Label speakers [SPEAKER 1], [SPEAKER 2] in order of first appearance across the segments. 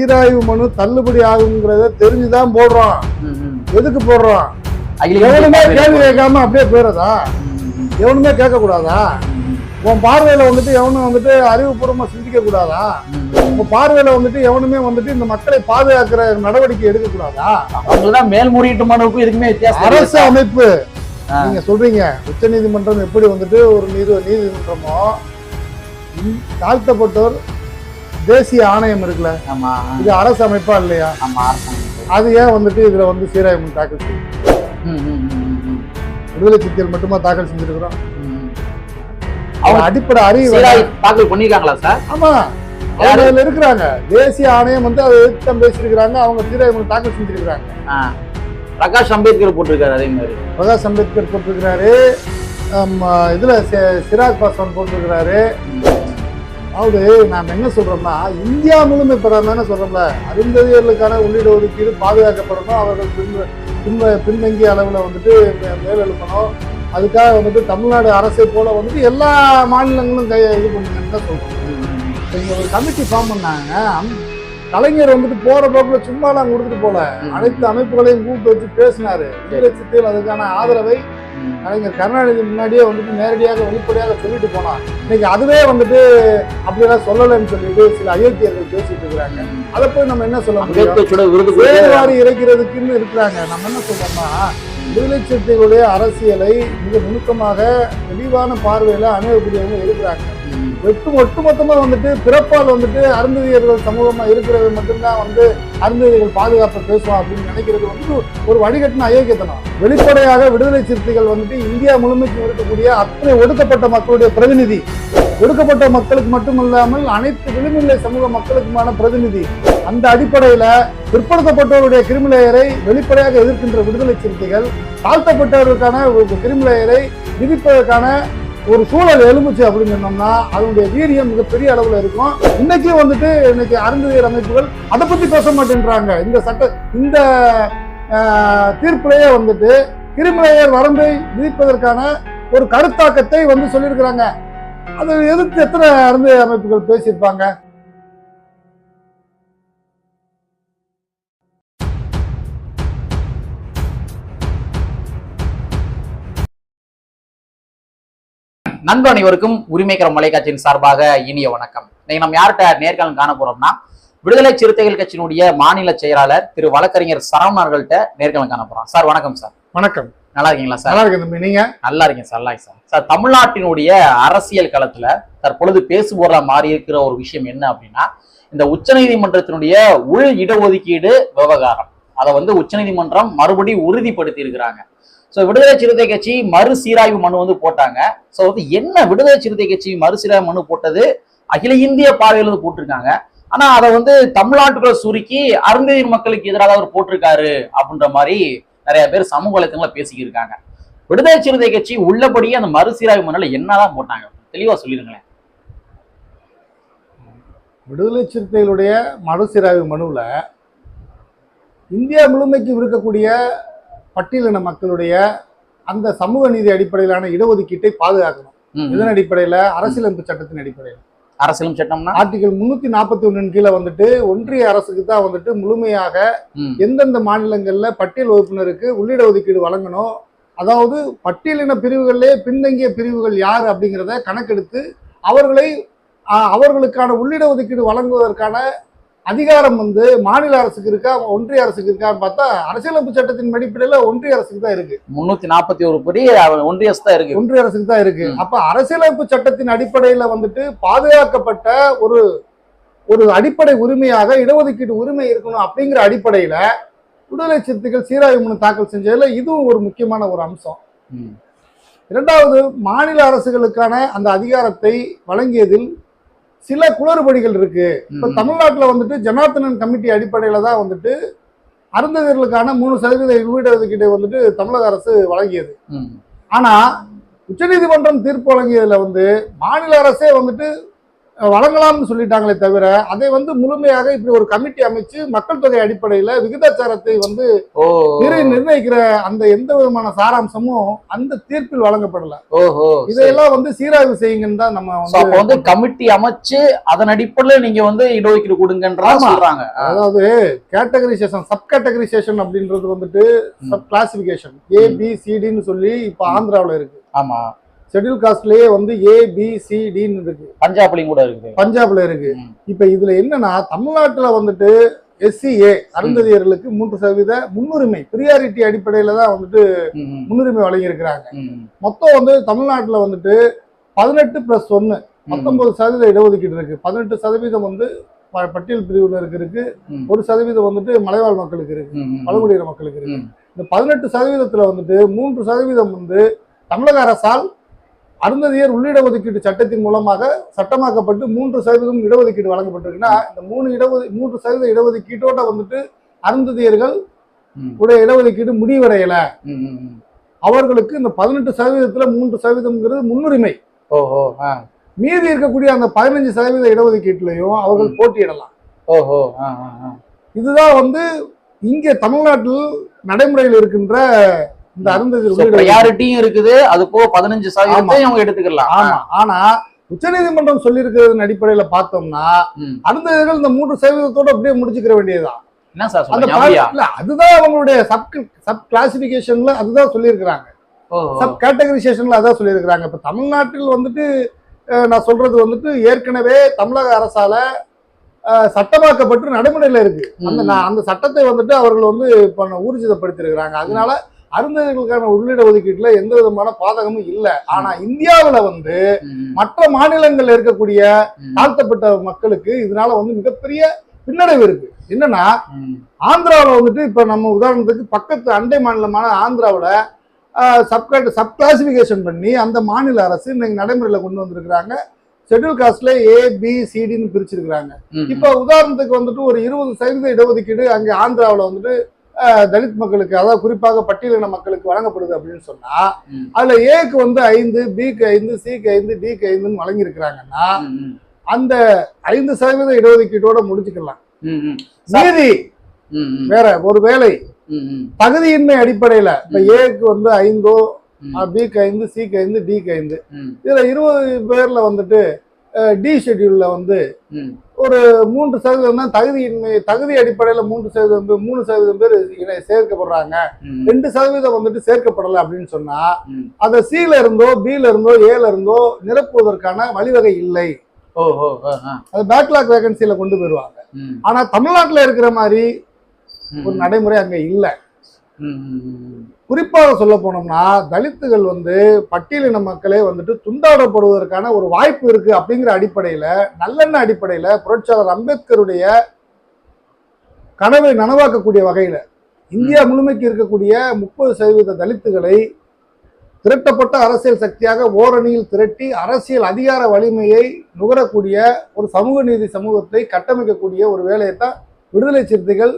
[SPEAKER 1] சீராய்வு மனு தள்ளுபடி ஆகுங்கிறத தெரிஞ்சுதான் போடுறோம். எதுக்கு போடுறோம் எவனுமே கேள்வி கேட்காம அப்படியே போயிடுறதா எவனுமே கேட்க கூடாதா உன் பார்வையில வந்துட்டு எவனும் வந்துட்டு அறிவுபூர்வமா சிந்திக்க கூடாதா. உங்க பார்வையில வந்துட்டு எவனுமே வந்துட்டு இந்த மக்களை பாதுகாக்கிற நடவடிக்கை எடுக்க கூடாதா
[SPEAKER 2] அவங்கதான் மேல்முறையீட்டு மனுவுக்கும் இதுக்குமே வித்தியாசம்
[SPEAKER 1] அரசு. அமைப்பு. நீங்க சொல்றீங்க உச்ச நீதிமன்றம் எப்படி வந்துட்டு ஒரு நீதி நீதிமன்றமோ தாழ்த்தப்பட்டோர் தேசிய ஆணையம் இருக்குல்ல?
[SPEAKER 2] ஆமா.
[SPEAKER 1] இது அரசு அமைப்பா இல்லையா?
[SPEAKER 2] ஆமா.
[SPEAKER 1] அது ஏன் வந்துட்டு இதுல வந்து சீராய்வு தாக்கல் செய்யும் விடுதலை சித்திகள் மட்டுமா தாக்கல் செஞ்சிருக்கிறோம். அவங்க அடிப்படை அறிவு
[SPEAKER 2] தாக்கல் பண்ணிருக்காங்களா சார்?
[SPEAKER 1] ஆமா. அவங்க? அதுல இருக்கிறாங்க. தேசிய ஆணையம் வந்து அதை எதிர்த்து தான் பேசியிருக்கிறாங்க. அவங்க சீராய்வு மனு தாக்கல் செஞ்சிருக்கிறாங்க.
[SPEAKER 2] பிரகாஷ் அம்பேத்கர் போட்டிருக்காரு அதே மாதிரி.
[SPEAKER 1] பிரகாஷ் அம்பேத்கர் போட்டிருக்கிறாரு. இதுல சிராக் பாஸ்வான் போட்டிருக்கிறாரு. அதாவது நாம் என்ன சொல்றோம்னா இந்தியா முழுமை பெறாம சொல்றோம்ல அருந்ததியர்களுக்கான உள்ளீடு ஒதுக்கீடு பாதுகாக்கப்படணும் அவர்கள் பின் பின்ன பின்தங்கிய அளவில் வந்துட்டு மேலெழுப்பணும் அதுக்காக வந்துட்டு தமிழ்நாடு அரசை போல வந்துட்டு எல்லா மாநிலங்களும் கை இது பண்ணுங்கன்னு தான் சொல்றோம்? இப்ப இங்க ஒரு கமிட்டி ஃபார்ம் பண்ணாங்க. கலைஞர் வந்துட்டு போற போக்குல சும்மாலாம் கொடுத்துட்டு போல. அனைத்து அமைப்புகளையும் கூப்பிட்டு வச்சு பேசினாரு. சிறுத்தைகள் அதுக்கான ஆதரவை. கலைஞர் கருணாநிதி முன்னாடியே வந்துட்டு நேரடியாக வெளிப்படையாக சொல்லிட்டு போனார் இன்னைக்கு அதுவே வந்துட்டு அப்படியெல்லாம் சொல்லலைன்னு சொல்லிட்டு சில அயோக்கியர்கள் பேசிட்டு இருக்கிறாங்க. அதை போய் நம்ம என்ன சொல்ல முடியும்? இறைக்கிறதுக்குன்னு இருக்கிறாங்க. நம்ம என்ன சொல்றோம்னா விடுதலை சிறுத்தைகளுடைய அரசியலை மிக நுணுக்கமாக தெளிவான பார்வையில அணுகக்கூடியவங்க இருக்கிறாங்க.
[SPEAKER 2] வெட்டு
[SPEAKER 1] ஒட்டு ஒட்டுமொத்தமா வந்துட்டு பிறப்பால் வந்துட்டு அருந்ததியர்கள் சமூகமாக இருக்கிறது மட்டும்தான் வந்து அருந்ததியர்கள் பாதுகாப்பை பேசுவோம் அப்படின்னு நினைக்கிறது வந்து ஒரு வடிகட்டின அயோக்கியத்தனம். வெளிப்படையாக விடுதலை சிறுத்தைகள் வந்துட்டு இந்தியா முழுமைக்கு இருக்கக்கூடிய அத்தனை ஒடுக்கப்பட்ட மக்களுடைய பிரதிநிதி. ஒடுக்கப்பட்ட மக்களுக்கு மட்டும் இல்லாமல் அனைத்து விளிம்புநிலை சமூக மக்களுக்குமான பிரதிநிதி. அந்த அடிப்படையில் பிற்படுத்தப்பட்டவருடைய கிரிமிலேயரை வெளிப்படையாக எதிர்க்கின்ற விடுதலை சிறுத்தைகள் தாழ்த்தப்பட்டவர்களுக்கான கிரிமிலேயரை விதிப்பதற்கான ஒரு சூழல் எழும்புச்சு அப்படின்னு சொன்னோம்னா அதனுடைய வீரியம் மிகப்பெரிய அளவுல இருக்கும். இன்னைக்கு வந்துட்டு இன்னைக்கு அருந்ததியர் அமைப்புகள் அதை பத்தி பேச மாட்டேன்றாங்க. இந்த சட்ட இந்த தீர்ப்பிலேயே வந்துட்டு கிரிமிலேயர் வரம்பை விதிப்பதற்கான ஒரு கருத்தாக்கத்தை வந்து சொல்லியிருக்கிறாங்க. அதை எதிர்த்து எத்தனை அருந்து அமைப்புகள் பேசியிருப்பாங்க?
[SPEAKER 2] நண்பர் அனைவருக்கும் உரிமைக்கிற மலைக்காட்சியின் சார்பாக இனிய வணக்கம். இன்னைக்கு நம்ம யார்கிட்ட நேர்காணல் காண போறோம்னா விடுதலை சிறுத்தைகள் கட்சியினுடைய மாநில செயலாளர் திரு வழக்கறிஞர் சரவணர்கள்ட்ட நேர்காணல் காண போறோம். சார் வணக்கம் சார்.
[SPEAKER 1] வணக்கம்.
[SPEAKER 2] நல்லா இருக்கீங்களா சார்?
[SPEAKER 1] நல்லா இருக்கு நீங்க?
[SPEAKER 2] நல்லா இருக்கேன் சார் நல்லா சார். சார் தமிழ்நாட்டினுடைய அரசியல் களத்துல தற்பொழுது பேசுபொருளா மாறி இருக்கிற ஒரு விஷயம் என்ன அப்படின்னா இந்த உச்சநீதிமன்றத்தினுடைய உள் இடஒதுக்கீடு விவகாரம். அதை வந்து உச்சநீதிமன்றம் மறுபடியும் உறுதிப்படுத்தி இருக்கிறாங்க ஸோ விடுதலை சிறுத்தை கட்சி மறுசீராய்வு மனு வந்து போட்டாங்க. ஸோ வந்து என்ன விடுதலை சிறுத்தை கட்சி மறுசீராய்வு மனு போட்டது? அகில இந்திய பார்வையில் வந்து போட்டிருக்காங்க. ஆனா அதை வந்து தமிழ்நாட்டுக்குள்ள சுருக்கி அருந்ததியர் மக்களுக்கு எதிராக அவர் போட்டிருக்காரு அப்படின்ற மாதிரி நிறைய பேர் சமூக வலைத்தளங்கள பேசிக்கிருக்காங்க. விடுதலை சிறுத்தை கட்சி உள்ளபடியே அந்த மறுசீராய்வு மனுல என்னதான் போட்டாங்க? தெளிவா சொல்லிருங்களேன்
[SPEAKER 1] விடுதலை சிறுத்தைகளுடைய மறுசீராய்வு மனுவில் இந்தியா முழுமைக்கு இருக்கக்கூடிய பட்டியலின மக்களுடைய அந்த சமூக நீதி அடிப்படையிலான இடஒதுக்கீட்டை பாதுகாக்கணும். இதன் அடிப்படையில் அரசியலமைப்பு சட்டத்தின் அடிப்படையில்.
[SPEAKER 2] அரசியலும் சட்டம்னா
[SPEAKER 1] ஆர்டிகல் முன்னூத்தி நாற்பத்தி ஒன்றின் கீழே வந்துட்டு ஒன்றிய அரசுக்கு தான் வந்துட்டு முழுமையாக எந்தெந்த மாநிலங்கள்ல பட்டியல் வகுப்பினருக்கு உள்ளிட ஒதுக்கீடு வழங்கணும். அதாவது பட்டியலின பிரிவுகளிலே பின்தங்கிய பிரிவுகள் யார் அப்படிங்கிறத கணக்கெடுத்து அவர்களை அவர்களுக்கான உள்ளிட ஒதுக்கீடு வழங்குவதற்கான அதிகாரம் வந்து மாநில அரசுக்கு இருக்கா ஒன்றிய அரசுக்கு இருக்கான்னு பார்த்தா அரசியலமைப்பு சட்டத்தின் அடிப்படையில ஒன்றிய அரசுக்கு தான் இருக்கு.
[SPEAKER 2] முன்னூத்தி நாற்பத்தி ஒரு படி ஒன்றிய அரசு தான் இருக்கு.
[SPEAKER 1] ஒன்றிய அரசுக்கு தான் இருக்கு. அப்ப அரசியலமைப்பு சட்டத்தின் அடிப்படையில வந்துட்டு பாதுகாக்கப்பட்ட ஒரு ஒரு அடிப்படை உரிமையாக இடஒதுக்கீடு உரிமை இருக்கணும் அப்படிங்கிற அடிப்படையில விடுதலை சிறுத்தைகள் சீராய்வு மனு தாக்கல் செஞ்சதுல இதுவும் ஒரு முக்கியமான ஒரு அம்சம். இரண்டாவது மாநில அரசுகளுக்கான அந்த அதிகாரத்தை வழங்கியதில் சில குளறுபடிகள் இருக்கு. இப்ப தமிழ்நாட்டுல வந்துட்டு ஜனார்த்தனன் கமிட்டி அடிப்படையில தான் வந்துட்டு அருந்ததியர்களுக்கான மூணு சதவீத இடஒதுக்கீட்டை வந்துட்டு தமிழக அரசு வழங்கியது. ஆனா உச்சநீதிமன்றம் தீர்ப்பு வழங்கியதுல வந்து மாநில அரசே வந்துட்டு வழங்கலாம்னு சொல்லிட்டாங்களே தவிர அதை வந்து முழுமையாக இப்படி ஒரு கமிட்டி அமைச்சு மக்கள் தொகை அடிப்படையில விகிதாச்சாரத்தை வந்து நிர்ணயிக்கிற அந்த எந்த விதமான சாராம்சமும் அந்த தீர்ப்பில் வழங்கப்படல. இதையெல்லாம் வந்து சீராய்வு செய்யுங்கன்னு தான் நம்ம வந்து
[SPEAKER 2] கமிட்டி அமைச்சு அதன் அடிப்படையில நீங்க வந்து இடஒதுக்கீடு. சொல்றாங்க.
[SPEAKER 1] அதாவது கேட்டகரைசேஷன் சப் கேட்டகரைசேஷன் அப்படின்றது வந்துட்டு சப் கிளாசிபிகேஷன் ஏ பி சிடின்னு சொல்லி இப்ப ஆந்திராவுல இருக்கு.
[SPEAKER 2] ஆமா.
[SPEAKER 1] ஷெட்யூல் காஸ்ட்லயே வந்து ஏ பி சி டின்னு இருக்கு.
[SPEAKER 2] பஞ்சாப்லயும் கூட இருக்குது.
[SPEAKER 1] பஞ்சாப்ல இருக்கு. இப்ப இதுல என்னன்னா தமிழ்நாட்டுல வந்துட்டு எஸ்சிஏ அருந்ததியர்களுக்கு மூன்று சதவீத முன்னுரிமை பிரியாரிட்டி அடிப்படையில தான் வந்துட்டு முன்னுரிமை வழங்கியிருக்கிறாங்க. மொத்தம் வந்து தமிழ்நாட்டுல வந்துட்டு பதினெட்டு பிளஸ் ஒன்னு
[SPEAKER 2] ம்,
[SPEAKER 1] பத்தொன்பது சதவீத இடஒதுக்கீடு இருக்கு. பதினெட்டு சதவீதம் வந்து பட்டியல் பிரிவினருக்கு இருக்கு. ஒரு சதவீதம் வந்துட்டு மலைவாழ் மக்களுக்கு இருக்கு. பழங்குடியின மக்களுக்கு இருக்கு. இந்த பதினெட்டு சதவீதத்துல வந்துட்டு மூன்று சதவீதம் வந்து தமிழக அரசால் அருந்ததியர் உள்ளிட ஒதுக்கீட்டு சட்டத்தின் மூலமாக சட்டமாக்கப்பட்டு மூன்று சதவீதம் இடஒதுக்கீடு வழங்கப்பட்டிருக்குன்னா இந்த மூணு இடஒது மூன்று சதவீத இடஒதுக்கீட்டோட வந்துட்டு அருந்ததியர்கள் உடைய இடஒதுக்கீடு முடிவடையல. அவர்களுக்கு இந்த பதினெட்டு சதவீதத்துல மூன்று சதவீதம்ங்கிறது முன்னுரிமை.
[SPEAKER 2] ஓஹோ
[SPEAKER 1] மீதி இருக்கக்கூடிய அந்த பதினஞ்சு சதவீத இடஒதுக்கீட்டுலையும் அவர்கள் போட்டியிடலாம்.
[SPEAKER 2] ஓஹோ.
[SPEAKER 1] இதுதான் வந்து இங்கே தமிழ்நாட்டில் நடைமுறையில் இருக்கின்ற இந்த உள்ளிட
[SPEAKER 2] priority-யும் இருக்குது. அது போக பதினஞ்சு சதவீதத்தையும் அவங்க எடுத்துக்கலாம்.
[SPEAKER 1] ஆமா. ஆனா உச்சநீதிமன்றம் சொல்லியிருக்கிறதன் அடிப்படையில பார்த்தோம்னா
[SPEAKER 2] ம்.
[SPEAKER 1] அருந்ததியர்கள் இந்த மூன்று சதவீதத்தோட அப்படியே முடிச்சுக்கிற வேண்டியதுதான்.
[SPEAKER 2] என்ன சார்
[SPEAKER 1] அதுதான் அவங்களுடைய சப் சப் கிளாசிபிகேஷன்ல அதுதான் சொல்லியிருக்கிறாங்க. சப் கேட்டகரைசேஷன்ல அதான் சொல்லியிருக்கிறாங்க. இப்ப தமிழ்நாட்டில் வந்துட்டு நான் சொல்றது வந்துட்டு ஏற்கனவே தமிழக அரசால சட்டமாக்கப்பட்டு நடைமுறையில இருக்கு. அந்த அந்த சட்டத்தை வந்துட்டு அவர்கள் வந்து இப்ப ஊர்ஜிதப்படுத்தியிருக்கிறாங்க. அதனால அருந்ததியர்களுக்கான உள்ளிட ஒதுக்கீட்டுல எந்த விதமான பாதகமும் இல்லை. ஆனா இந்தியாவுல வந்து மற்ற மாநிலங்கள்ல இருக்கக்கூடிய தாழ்த்தப்பட்ட மக்களுக்கு இதனால வந்து மிகப்பெரிய பின்னடைவு இருக்கு. என்னன்னா. ஆந்திராவில் வந்துட்டு இப்ப நம்ம உதாரணத்துக்கு பக்கத்து அண்டை மாநிலமான ஆந்திராவில் சப் சப் கிளாசிபிகேஷன் பண்ணி அந்த மாநில அரசு இன்னைக்கு நடைமுறையில் கொண்டு வந்திருக்கிறாங்க. ஷெட்யூல் காஸ்ட்ல ஏ பி சிடின்னு பிரிச்சிருக்கிறாங்க. இப்போ உதாரணத்துக்கு வந்துட்டு ஒரு இருபது சதவீத இடஒதுக்கீடு அங்கே ஆந்திராவில் வந்துட்டு தலித் மக்களுக்கு அதாவது குறிப்பாக பட்டியலின மக்களுக்கு வழங்கப்படுது அப்படின்னு சொன்னா. அதுல ஏக்கு வந்து ஐந்து பிக்கு ஐந்து சிக்கு ஐந்து டிக்கு ஐந்துன்னு வழங்கியிருக்கிறாங்கன்னா அந்த ஐந்து சதவீத இடஒதுக்கீட்டோட முடிச்சுக்கலாம். மீதி வேற ஒரு வேலை தகுதியின்மை அடிப்படையில இப்ப. ஏக்கு வந்து ஐந்தோ பிக்கு ஐந்து சிக்கு ஐந்து டிக்கு ஐந்து. இதுல இருபது பேர்ல வந்துட்டு டி ஷெட்யூல்ல வந்து. ஒரு மூன்று சதவீதம் தான் தகுதியின்மை தகுதி அடிப்படையில மூன்று சதவீதம் பேர் மூணு சதவீதம் பேர் இணை- சேர்க்கப்படுறாங்க ரெண்டு சதவீதம் வந்துட்டு சேர்க்கப்படல அப்படின்னு சொன்னா. அதை சில இருந்தோ பில இருந்தோ ஏல இருந்தோ நிரப்புவதற்கான வழிவகை இல்லை. அது பேக்லாக் வேகன்சியில கொண்டு போயிருவாங்க ஆனா தமிழ்நாட்டுல இருக்கிற மாதிரி ஒரு நடைமுறை அங்க இல்ல. குறிப்பாக சொல்ல போனோம்னா தலித்துகள் வந்து பட்டியலின மக்களே வந்துட்டு துண்டாடப்படுவதற்கான ஒரு வாய்ப்பு இருக்கு அப்படிங்கிற அடிப்படையில நல்லெண்ண அடிப்படையில புரட்சியாளர் அம்பேத்கருடைய கனவை நனவாக்கக்கூடிய வகையில இந்தியா முழுமைக்கு இருக்கக்கூடிய முப்பது சதவீத தலித்துகளை திரட்டப்பட்ட அரசியல் சக்தியாக ஓரணியில் திரட்டி அரசியல் அதிகார வலிமையை நுகரக்கூடிய ஒரு சமூக நீதி சமூகத்தை கட்டமைக்கக்கூடிய ஒரு வேலையை தான் விடுதலை சிறுத்தைகள்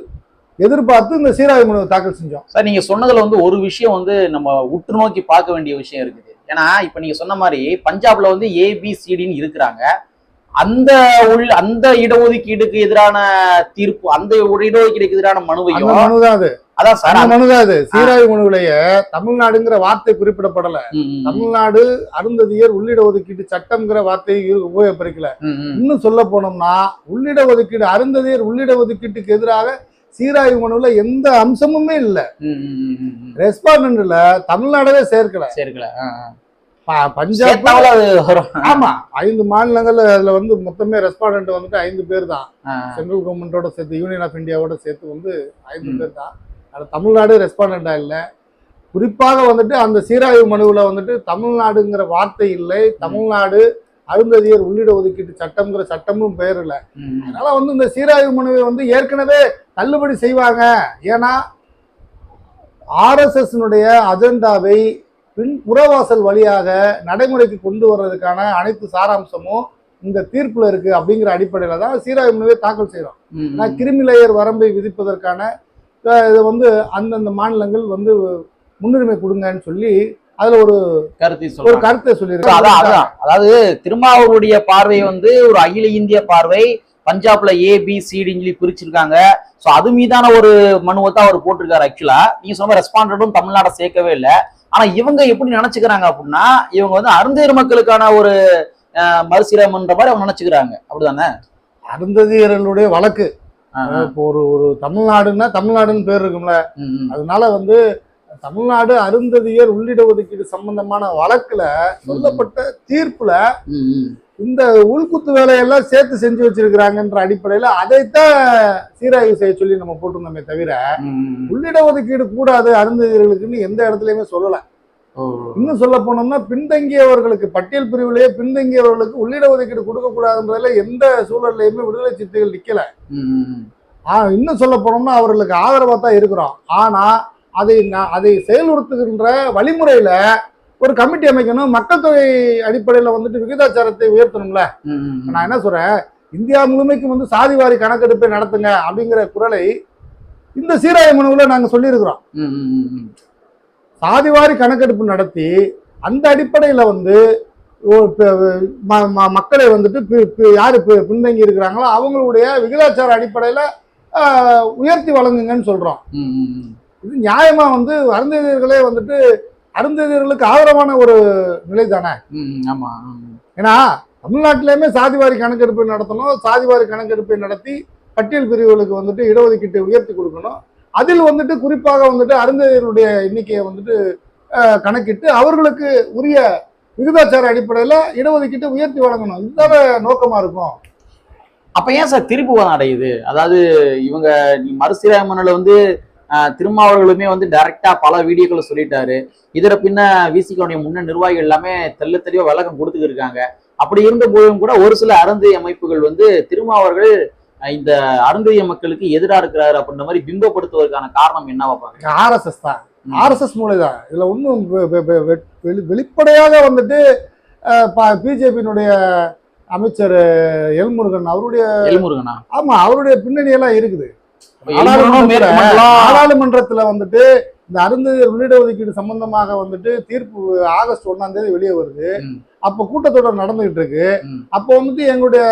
[SPEAKER 1] எதிர்பார்த்து இந்த சீராய்வு மனுவை தாக்கல் செஞ்சோம்.
[SPEAKER 2] சார் நீங்க சொன்னதுல வந்து ஒரு விஷயம் வந்து நம்ம உற்று நோக்கி பார்க்க வேண்டிய விஷயம் இருக்குது. ஏன்னா இப்ப நீங்க சொன்ன மாதிரி பஞ்சாப்ல வந்து ஏபிசிடின்னு இருக்கிறாங்க. அந்த உள் அந்த இடஒதுக்கீடுக்கு எதிரான தீர்ப்பு அந்த இடஒதுக்கீடுக்கு எதிரான மனுவையும்
[SPEAKER 1] மனுதான் அது.
[SPEAKER 2] அதான் சார்
[SPEAKER 1] மனுதான் அது. சீராய்வு மனுவிலேயே தமிழ்நாடுங்கிற வார்த்தை குறிப்பிடப்படல. தமிழ்நாடு அருந்ததியர் உள்ளிட ஒதுக்கீட்டு சட்டம்ங்கிற வார்த்தையை உபயோகப்படுத்தல. இன்னும் சொல்ல போனோம்னா உள்ளிட ஒதுக்கீடு அருந்ததியர் உள்ளிட ஒதுக்கீட்டுக்கு எதிராக சீராய்வு மனுவில் எந்த அம்சமுமே இல்ல. ரெஸ்பாண்டன்ட்ல தமிழ்நாடவே சேர்க்கல. ப- பஞ்சாப் ஆமா ஐந்து மாநிலங்கள்ல அதுல வந்து மொத்தமே ரெஸ்பாண்டன்ட் வந்துட்டு ஐந்து பேர் தான் சென்ட்ரல் கவர்மெண்டோட சேர்த்து யூனியன் ஆஃப் இந்தியாவோட சேர்த்து வந்து ஐந்து. பேர் தான் அது தமிழ்நாடு ரெஸ்பாண்டண்டா இல்ல. குறிப்பாக வந்துட்டு அந்த சீராய்வு மனுவுல வந்துட்டு தமிழ்நாடுங்கிற வார்த்தை இல்லை. தமிழ்நாடு அருந்ததியர் உள்ளிட ஒதுக்கீட்டு சட்டம்ங்கிற சட்டமும் பெயர் இல்லை
[SPEAKER 2] ம், ம்.
[SPEAKER 1] அதனால வந்து இந்த சீராய்வு மனுவை வந்து ஏற்கனவே தள்ளுபடி செய்வாங்க ஏன்னா ஆர்எஸ்எஸ்னுடைய அஜெண்டாவை பின் புறவாசல் வழியாக நடைமுறைக்கு கொண்டு வர்றதுக்கான அனைத்து சாராம்சமும் இந்த தீர்ப்புல இருக்கு அப்படிங்கிற அடிப்படையில தான் சீராய்வு மனுவை தாக்கல் செய்யறோம்
[SPEAKER 2] ம்,
[SPEAKER 1] ஏன்னா
[SPEAKER 2] ம்.
[SPEAKER 1] கிருமி லேயர் வரம்பை விதிப்பதற்கான இதை வந்து அந்தந்த மாநிலங்கள் வந்து முன்னுரிமை கொடுங்கன்னு சொல்லி அதுல ஒரு
[SPEAKER 2] கருத்து
[SPEAKER 1] ஒரு கருத்தை
[SPEAKER 2] So, அதான்
[SPEAKER 1] சொல்லியிருக்காங்க
[SPEAKER 2] அதான். அதாவது திருமாவூருடைய பார்வை வந்து ஒரு அகில இந்திய பார்வை. பஞ்சாப்ல ஏ பி சிடின்னு சொல்லி பிரிச்சிருக்காங்க. சோ அது மீதான ஒரு மனுவை தான் அவர் போட்டிருக்காரு ஆக்சுவலா நீங்க சொன்ன ரெஸ்பாண்டடும் தமிழ்நாட சேர்க்கவே இல்லை. ஆனா இவங்க எப்படி நினைச்சுக்கிறாங்க அப்படின்னா இவங்க வந்து அருந்தேர் மக்களுக்கான ஒரு மறுசீரமைன்ற மாதிரி அவங்க நினைச்சுக்கிறாங்க. அப்படிதானே?
[SPEAKER 1] அருந்ததியர்களுடைய வழக்கு. இப்போ ஒரு ஒரு தமிழ்நாடுன்னா தமிழ்நாடுன்னு பேர் இருக்கும்ல. அதனால வந்து தமிழ்நாடு அருந்ததியர் உள்ளிட ஒதுக்கீடு சம்பந்தமான வழக்குல சொல்லப்பட்ட தீர்ப்புல. இந்த உள்குத்து வேலையெல்லாம் சேர்த்து செஞ்சு வச்சிருக்கிறாங்கன்ற அடிப்படையில அதைத்தான் சீராய்வு செய்ய சொல்லி நம்ம போட்டிருந்தோமே தவிர. உள்ளிட ஒதுக்கீடு கூடாது அருந்ததியர்களுக்குன்னு எந்த இடத்துலயுமே சொல்லல. இன்னும் சொல்ல போனோம்னா பின்தங்கியவர்களுக்கு பட்டியல் பிரிவிலேயே பின்தங்கியவர்களுக்கு உள்ளிட ஒதுக்கீடு கொடுக்க கூடாதுன்றதுல எந்த சூழல்லையுமே விடுதலை சிறுத்தைகள் நிக்கல இன்னும் சொல்ல போனோம்னா அவர்களுக்கு ஆதரவா தான் இருக்கிறோம் ஆனா அதை அதை செயல்படுத்துகின்ற வழிமுறையில ஒரு கமிட்டி அமைக்கணும் மக்கள் தொகை அடிப்படையில வந்துட்டு விகிதாச்சாரத்தை உயர்த்தணும்ல. நான் என்ன சொல்றேன் இந்தியா முழுமைக்கும் வந்து சாதிவாரி கணக்கெடுப்பை நடத்துங்க அப்படிங்கிற குரலை இந்த சீராய மனுவில் நாங்க சொல்லியிருக்கிறோம். சாதிவாரி கணக்கெடுப்பு நடத்தி அந்த அடிப்படையில வந்து மக்களை வந்துட்டு யாரு பின்தங்கி இருக்கிறாங்களோ அவங்களுடைய விகிதாச்சார அடிப்படையில உயர்த்தி வழங்குங்கன்னு சொல்றோம்
[SPEAKER 2] ம், ம், ம்.
[SPEAKER 1] இது நியாயமா வந்து அருந்ததியர்களே வந்துட்டு அருந்ததியர்களுக்கு ஆதரவான ஒரு நிலை தானே
[SPEAKER 2] ம், ம். ஆமா ம்.
[SPEAKER 1] ஏன்னா தமிழ்நாட்டிலேயுமே சாதிவாரி கணக்கெடுப்பை நடத்தணும். சாதிவாரி கணக்கெடுப்பை நடத்தி பட்டியல் பிரிவுகளுக்கு வந்துட்டு இடஒதுக்கீட்டை உயர்த்தி கொடுக்கணும். அதில் வந்துட்டு குறிப்பாக வந்துட்டு அருந்ததியருடைய எண்ணிக்கையை வந்துட்டு கணக்கிட்டு அவர்களுக்கு உரிய விகிதாச்சார அடிப்படையில் இடஒதுக்கீட்டை உயர்த்தி வழங்கணும். இதுதான நோக்கமா இருக்கும்?
[SPEAKER 2] அப்ப ஏன் சார் திருப்பி அடையுது அதாவது இவங்க நீ மறுசீரமைல வந்து ஆஹ், திருமாவர்களுமே வந்து டைரக்டா பல வீடியோக்களை சொல்லிட்டாரு. இதர பின்ன விசிகளுடைய முன்ன நிர்வாகிகள் எல்லாமே தெள்ள தெளிவா விளக்கம் கொடுத்துக்கிட்டு இருக்காங்க. அப்படி இருந்த போதும் கூட ஒரு சில அருந்தி அமைப்புகள் வந்து திருமாவர்கள் இந்த அருந்ததிய மக்களுக்கு எதிரா இருக்கிறாரு அப்படின்ற மாதிரி பிம்பப்படுத்துவதற்கான காரணம் என்னவா பாருங்க
[SPEAKER 1] ஆர்எஸ்எஸ் தான். ஆர்எஸ்எஸ் மூளை தான் இதுல ஒன்றும் வெளிப்படையாக வந்துட்டு பிஜேபியினுடைய அமைச்சர் எல்முருகன் அவருடைய
[SPEAKER 2] எல்முருகனா?
[SPEAKER 1] ஆமா அவருடைய பின்னணி எல்லாம் இருக்குது. நாடாளுமன்றத்துல வந்துட்டு இந்த அருந்ததியர் உள்ளிட ஒதுக்கீடு சம்பந்தமாக வந்துட்டு தீர்ப்பு ஆகஸ்ட் ஒண்ணாம் தேதி வெளியே வருது. அப்ப கூட்டத்தொடர் நடந்துகிட்டு இருக்கு. அப்போ வந்துட்டு எங்களுடைய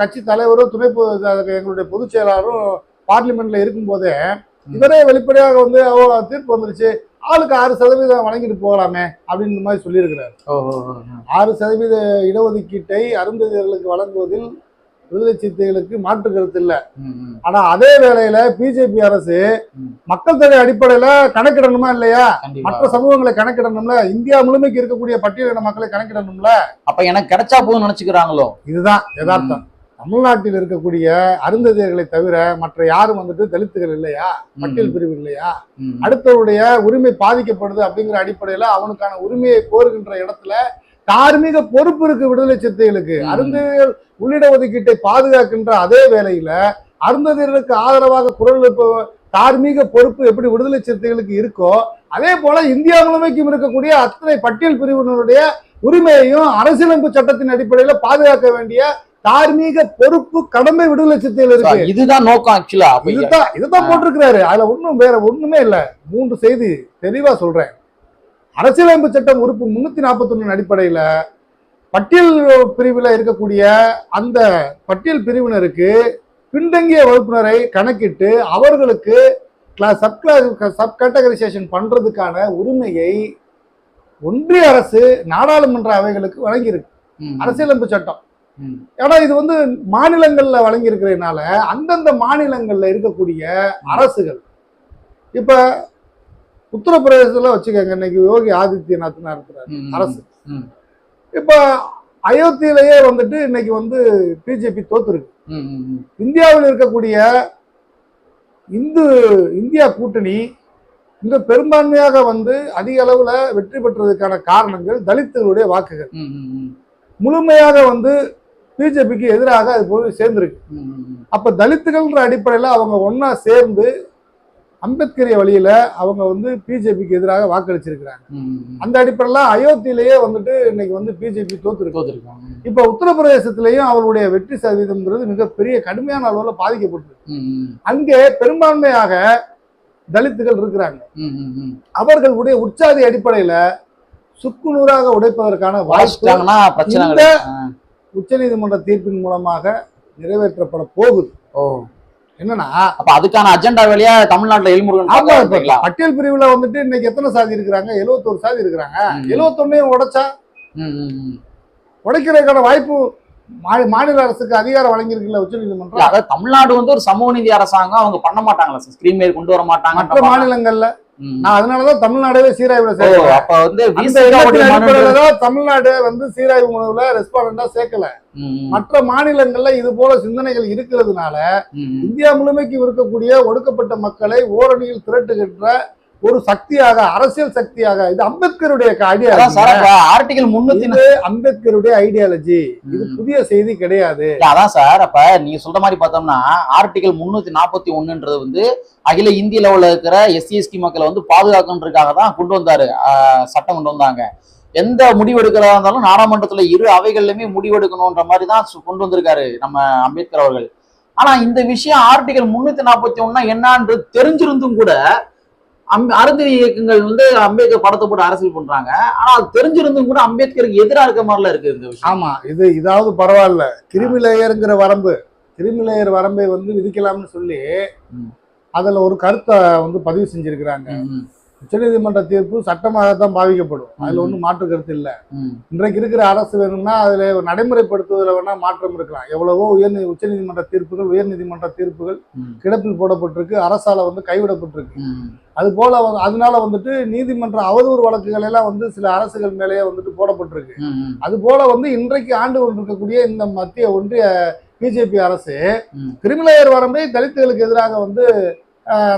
[SPEAKER 1] கட்சி தலைவரும் துணை எங்களுடைய பொதுச் செயலாளரும் பார்லிமெண்ட்ல இருக்கும்போதே
[SPEAKER 2] ம்.
[SPEAKER 1] இவரே வெளிப்படையாக வந்து தீர்ப்பு வந்துருச்சு ஆளுக்கு ஆறு சதவீதம் வழங்கிட்டு போகலாமே அப்படின்ற மாதிரி சொல்லியிருக்கிறார். ஆறு சதவீத இடஒதுக்கீட்டை அருந்ததியர்களுக்கு வழங்குவதில் விடுதலை சிறுத்தைகளுக்கு மாற்று கருத்து இல்லை. ஆனா அதே வேளையில பிஜேபி அரசு. மக்கள் தொகை அடிப்படையில கணக்கிடணுமா இல்லையா? மற்ற சமூகங்களை கணக்கிடணும்ல? இந்தியா முழுமைக்கு இருக்கக்கூடிய பட்டியலின மக்களை கணக்கிடணும்ல?
[SPEAKER 2] அப்ப எனக்கு கிடைச்சா போதும் நினைச்சுக்கிறாங்களோ?
[SPEAKER 1] இதுதான் யதார்த்தம். தமிழ்நாட்டில் இருக்கக்கூடிய அருந்ததியர்களை தவிர மற்ற யாரும் வந்துட்டு தலித்துகள் இல்லையா? பட்டியல் பிரிவு இல்லையா. அடுத்தவருடைய உரிமை பாதிக்கப்படுது அப்படிங்கிற அடிப்படையில அவனுக்கான உரிமையை கோருகின்ற இடத்துல தார்மீக பொறுப்பு இருக்கு விடுதலை சிறுத்தைகளுக்கு. அருந்ததியர் உள்ளிட ஒதுக்கீட்டை பாதுகாக்கின்ற அதே வேளையில அருந்ததியர்களுக்கு ஆதரவாக குரல் எழுப்ப தார்மீக பொறுப்பு எப்படி விடுதலை சிறுத்தைகளுக்கு இருக்கோ அதே போல இந்தியா முழுமைக்கும் இருக்கக்கூடிய அத்தனை பட்டியல் பிரிவினருடைய உரிமையையும் அரசியலமைப்பு சட்டத்தின் அடிப்படையில பாதுகாக்க வேண்டிய தார்மீக பொறுப்பு கடமை விடுதலை சிறுத்தைகள் இருக்கு.
[SPEAKER 2] இதுதான் நோக்கம் ஆக்சுவலா
[SPEAKER 1] இதுதான் இதுதான். போட்டிருக்கிறாரு. அதுல ஒண்ணும் வேற ஒண்ணுமே இல்ல. மூன்று செய்தி தெளிவா சொல்றேன். அரசியலமைப்பு சட்டம் உறுப்பு முன்னூத்தி நாற்பத்தி அடிப்படையில பட்டியல் பிரிவுல இருக்கக்கூடிய அந்த பட்டியல் பிரிவினருக்கு பின்தங்கிய வகுப்பினரை கணக்கிட்டு அவர்களுக்கு சப் சப் கேட்டகரைசேஷன் பண்றதுக்கான உரிமையை ஒன்றிய அரசு நாடாளுமன்ற அவைகளுக்கு வழங்கியிருக்கு. அரசியலமைப்பு சட்டம். ஏன்னா இது வந்து மாநிலங்கள்ல வழங்கி இருக்கிறதுனால அந்தந்த மாநிலங்கள்ல இருக்கக்கூடிய அரசுகள். இப்ப உத்தரப்பிரதேசத்துல வச்சுக்கோங்க இன்னைக்கு யோகி ஆதித்யநாத் நடத்துறாரு அரசு இப்ப அயோத்தியிலேயே வந்துட்டு இன்னைக்கு வந்து பிஜேபி தோத்துருக்கு. இந்தியாவில் இருக்கக்கூடிய இந்து இந்தியா கூட்டணி மிக பெரும்பான்மையாக வந்து அதிக அளவுல வெற்றி பெற்றதுக்கான காரணங்கள் தலித்துகளுடைய வாக்குகள். முழுமையாக வந்து பிஜேபிக்கு எதிராக அது போய் சேர்ந்திருக்கு. அப்ப தலித்துகள்ன்ற அடிப்படையில அவங்க ஒண்ணா சேர்ந்து அம்பேத்கரிய வழியில அவங்க வந்து பிஜேபிக்கு எதிராக வாக்களிச்சிருக்கிறாங்க. அந்த அடிப்படையில அயோத்தியிலேயே வந்துட்டு இன்னைக்கு வந்து பிஜேபி தோத்துருக்கு
[SPEAKER 2] தோத்துருக்காங்க.
[SPEAKER 1] இப்ப உத்தரப்பிரதேசத்திலையும் அவருடைய வெற்றி சதவீதம்ங்கிறது மிகப்பெரிய கடுமையான அளவுல பாதிக்கப்பட்டிருக்கு. அங்கே பெரும்பான்மையாக தலித்துகள் இருக்கிறாங்க. அவர்களுடைய உற்சாதி அடிப்படையில சுக்குநூறாக உடைப்பதற்கான வாய்ப்பு.
[SPEAKER 2] ஆ.
[SPEAKER 1] உச்சநீதிமன்ற தீர்ப்பின் மூலமாக நிறைவேற்றப்பட போகுது என்னன்னா
[SPEAKER 2] அப்ப அதுக்கான அஜெண்டா வேலையா தமிழ்நாட்டுல எல்முருகன்?
[SPEAKER 1] பட்டியல் பிரிவுல வந்துட்டு இன்னைக்கு எத்தனை சாதி இருக்கிறாங்க 71 சாதி இருக்கிறாங்க
[SPEAKER 2] ம்.
[SPEAKER 1] 71 உடைச்சா. உடைக்கிறதுக்கான வாய்ப்பு மாநில அரசுக்கு அதிகாரம் வழங்கியிருக்குல்ல
[SPEAKER 2] இல்ல,
[SPEAKER 1] உச்சநீதிமன்றம்
[SPEAKER 2] அதாவது தமிழ்நாடு வந்து ஒரு சமூக நீதி அரசாங்கம் அவங்க பண்ண மாட்டாங்களா ஸ்கிரீன் மேல் கொண்டு வர
[SPEAKER 1] மற்ற
[SPEAKER 2] மாட்டாங்க
[SPEAKER 1] மாநிலங்கள்ல நான் அதனாலதான் தமிழ்நாடே சீராய்வுல
[SPEAKER 2] அப்ப வந்து
[SPEAKER 1] தான் தமிழ்நாடு வந்து சீராய்வு மனுவுல ரெஸ்பாண்டா சேர்க்கல. மற்ற மாநிலங்கள்ல இது போல சிந்தனைகள் இருக்கிறதுனால. இந்தியா முழுமைக்கு இருக்கக்கூடிய ஒடுக்கப்பட்ட மக்களை ஓரணியில் திரட்டுகின்ற ஒரு சக்தியாக அரசியல் சக்தியாக இது அம்பேத்கருடைய
[SPEAKER 2] ஆர்டிகல் முன்னூத்தி
[SPEAKER 1] அம்பேத்கருடைய ஐடியாலஜி இது. புதிய செய்தி கிடையாது.
[SPEAKER 2] அதான் சார் அப்ப நீங்க சொல்ற மாதிரி பார்த்தோம்னா ஆர்டிகல் முன்னூத்தி நாற்பத்தி ஒண்ணுன்றது வந்து அகில இந்திய லெவல்ல இருக்கிற எஸ்சி எஸ்டி மக்களை வந்து பாதுகாக்கன்றதுக்காக தான் கொண்டு வந்தாரு. சட்டம் கொண்டு வந்தாங்க. எந்த முடிவு எடுக்கிறதா இருந்தாலும் நாடாளுமன்றத்துல இரு அவைகள்லயுமே முடிவெடுக்கணும்ன்ற மாதிரி தான் கொண்டு வந்திருக்காரு நம்ம அம்பேத்கர் அவர்கள். ஆனா இந்த விஷயம் ஆர்டிகல் முன்னூத்தி நாற்பத்தி ஒண்ணுனா என்னன்றது தெரிஞ்சிருந்தும் கூட அம் அருந்ததி இயக்கங்கள் வந்து அம்பேத்கர் படத்தை போட்டு அரசியல் பண்றாங்க. ஆனா அது தெரிஞ்சிருந்தும் கூட அம்பேத்கருக்கு எதிராக இருக்க மாதிரிலாம் இருக்கு இந்த விஷயம்.
[SPEAKER 1] ஆமா இது இதாவது பரவாயில்ல. கிருமி லேயருங்கிற வரம்பு கிருமி லேயர் வரம்பை வந்து விதிக்கலாம்னு சொல்லி. அதுல ஒரு கருத்தை வந்து பதிவு செஞ்சிருக்கிறாங்க. உச்சநீதிமன்ற தீர்ப்பு சட்டமாகத்தான் பாவிக்கப்படும் அதுல. ஒன்றும் மாற்று கருத்து இல்ல. இன்றைக்கு இருக்கிற அரசு வேணும்னா அதுல நடைமுறைப்படுத்துவதில் வேணா மாற்றம் இருக்கலாம் எவ்வளவோ உயர் உச்சநீதிமன்ற தீர்ப்புகள் உயர்நீதிமன்ற தீர்ப்புகள். கிடப்பில் போடப்பட்டிருக்கு அரசால வந்து கைவிடப்பட்டிருக்கு. அது போல வந்து அதனால வந்துட்டு நீதிமன்ற அவதூறு வழக்குகள் எல்லாம் வந்து சில அரசுகள் மேலேயே வந்துட்டு போடப்பட்டிருக்கு. அது போல வந்து இன்றைக்கு ஆண்டு கொண்டிருக்கக்கூடிய இந்த மத்திய ஒன்றிய பிஜேபி அரசு. கிரிமினல் வரம்பை தலித்துகளுக்கு எதிராக வந்து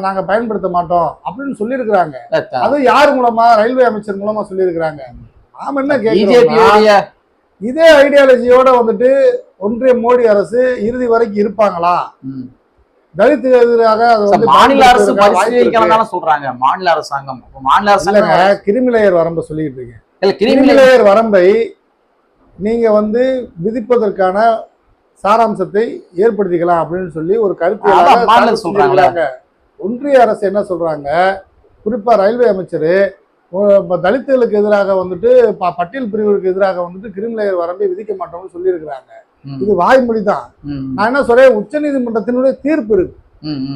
[SPEAKER 1] நாங்க பயன்படுத்த மாட்டோம் அப்படின்னு சொல்லியிருக்கிறாங்க. அது யார் மூலமா? ரயில்வே அமைச்சர் மூலமா சொல்லியிருக்கிறாங்க. நாம என்ன
[SPEAKER 2] பிஜேபியுடைய
[SPEAKER 1] இதே ஐடியாலஜியோட வந்துட்டு ஒன்றிய மோடி அரசு இறுதி வரைக்கும் இருப்பாங்களா? தலித்துக்கு எதிராக
[SPEAKER 2] மாநில அரசு சொல்றாங்க. மாநில அரசாங்கம். மாநில அரசாங்கம்
[SPEAKER 1] கிரிமிலேயர் வரம்பை சொல்லிட்டு இருக்கேன்.
[SPEAKER 2] இல்ல
[SPEAKER 1] கிரிமிலேயர் வரம்பை நீங்க வந்து விதிப்பதற்கான சாராம்சத்தை ஏற்படுத்திக்கலாம் அப்படின்னு சொல்லி ஒரு கருத்து
[SPEAKER 2] சொல்றாங்களே.
[SPEAKER 1] ஒன்றிய அரசு என்ன சொல்றாங்க? குறிப்பா ரயில்வே அமைச்சர் தலித்துகளுக்கு எதிராக வந்துட்டு ப- பட்டியல் பிரிவுகளுக்கு எதிராக வந்துட்டு கிரிமிலேயர் வரம்பை விதிக்க மாட்டோம்னு சொல்லியிருக்கிறாங்க. இது வாய்மொழி தான் நான் என்ன சொல்றேன்? உச்சநீதிமன்றத்தினுடைய தீர்ப்பு இருக்கு.